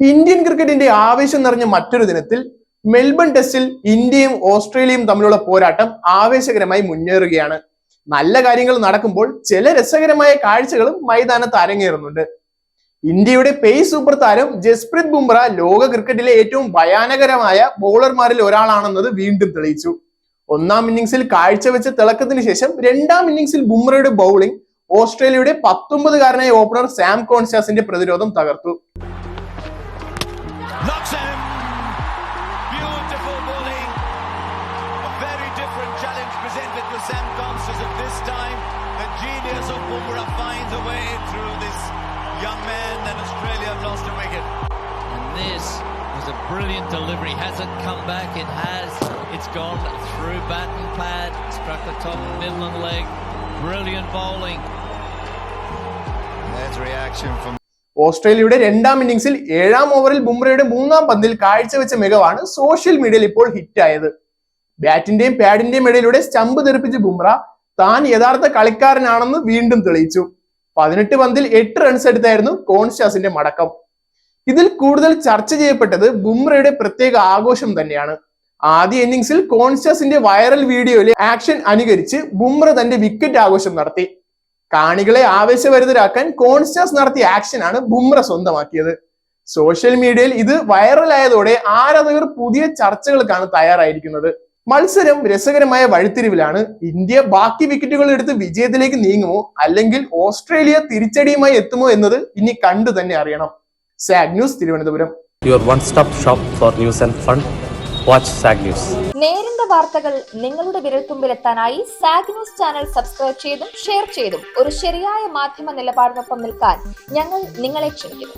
Indian ക്രിക്കറ്റിന്റെ ആവേശം നിറഞ്ഞ മറ്റൊരു ദിനത്തിൽ മെൽബൺ ടെസ്റ്റിൽ ഇന്ത്യയും ഓസ്ട്രേലിയയും തമ്മിലുള്ള പോരാട്ടം ആവേശകരമായി മുന്നേറുകയാണ്. നല്ല കാര്യങ്ങൾ നടക്കുമ്പോൾ ചില രസകരമായ കാഴ്ചകളും മൈതാനത്ത് അരങ്ങേറുന്നുണ്ട്. ഇന്ത്യയുടെ പേസ് സൂപ്പർ താരം ജസ്പ്രീത് ബുംറ ലോക ക്രിക്കറ്റിലെ ഏറ്റവും ഭയാനകരമായ ബൗളർമാരിൽ ഒരാളാണെന്നത് വീണ്ടും തെളിയിച്ചു. ഒന്നാം ഇന്നിംഗ്സിൽ കാഴ്ചവെച്ച തിളക്കത്തിന് ശേഷം രണ്ടാം ഇന്നിംഗ്സിൽ ബുംറയുടെ ബൗളിംഗ് ഓസ്ട്രേലിയയുടെ പത്തൊമ്പതുകാരനായ ഓപ്പണർ സാം കോൺസ്റ്റാസിന്റെ പ്രതിരോധം തകർത്തു. Sam conscious at this time. The genius of Bumrah finds a way through this young man and Australia have lost a wicket. And this was a brilliant delivery. Hasn't come back? It has. It's gone through bat and pad, struck the top middle and leg. Brilliant bowling. That's reaction from ഓസ്ട്രേലിയയുടെ രണ്ടാം ഇന്നിംഗ്സിൽ ഏഴാം ഓവറിൽ ബുംറയുടെ മൂന്നാം പന്തിൽ കാഴ്ചവെച്ച മികവാണ് social മീഡിയയിൽ ഇപ്പോൾ ഹിറ്റായത് ബാറ്റിന്റെയും പാഡിന്റെയും ഇടയിലൂടെ സ്റ്റമ്പ് തെറിപ്പിച്ച ബുംറ താൻ യഥാർത്ഥ കളിക്കാരനാണെന്ന് വീണ്ടും തെളിയിച്ചു. പതിനെട്ട് പന്തിൽ എട്ട് റൺസ് എടുത്തായിരുന്നു കോൺസ്റ്റാസിന്റെ മടക്കം. ഇതിൽ കൂടുതൽ ചർച്ച ചെയ്യപ്പെട്ടത് ബുംറയുടെ പ്രത്യേക ആഘോഷം തന്നെയാണ്. ആദ്യ ഇന്നിംഗ്സിൽ കോൺസ്റ്റാസിന്റെ വൈറൽ വീഡിയോയിലെ ആക്ഷൻ അനുകരിച്ച് ബുംറ തന്റെ വിക്കറ്റ് ആഘോഷം നടത്തി. കാണികളെ ആവേശഭരിതരാക്കാൻ കോൺസ്റ്റാസ് നടത്തിയ ആക്ഷനാണ് ബുംറ സ്വന്തമാക്കിയത്. സോഷ്യൽ മീഡിയയിൽ ഇത് വൈറലായതോടെ ആരാധകർ പുതിയ ചർച്ചകൾക്കാണ് തയ്യാറായിരിക്കുന്നത്. മത്സരം രസകരമായ വഴിത്തിരിവിലാണ് ഇന്ത്യ ബാക്കി വിക്കറ്റുകൾ എടുത്ത് വിജയത്തിലേക്ക് നീങ്ങുമോ? അല്ലെങ്കിൽ ഓസ്ട്രേലിയ തിരിച്ചടിയുമായി എത്തുമോ എന്നത് ഇനി കണ്ടു തന്നെ അറിയണം. Sag news Thiruvananthapuram. Your one stop shop for news and fun watch Sag news നേരിന്റെ വാർത്തകൾ നിങ്ങളുടെ വിരൽത്തുമ്പിൽ എത്താനായി സാഗ് ന്യൂസ് ചാനൽ സബ്സ്ക്രൈബ് ചെയ്തും ഷെയർ ചെയ്തും. ഒരു ശരിയായ മാധ്യമ നിലപാടിനൊപ്പം നിൽക്കാൻ ഞങ്ങൾ നിങ്ങളെ ക്ഷണിക്കുന്നു.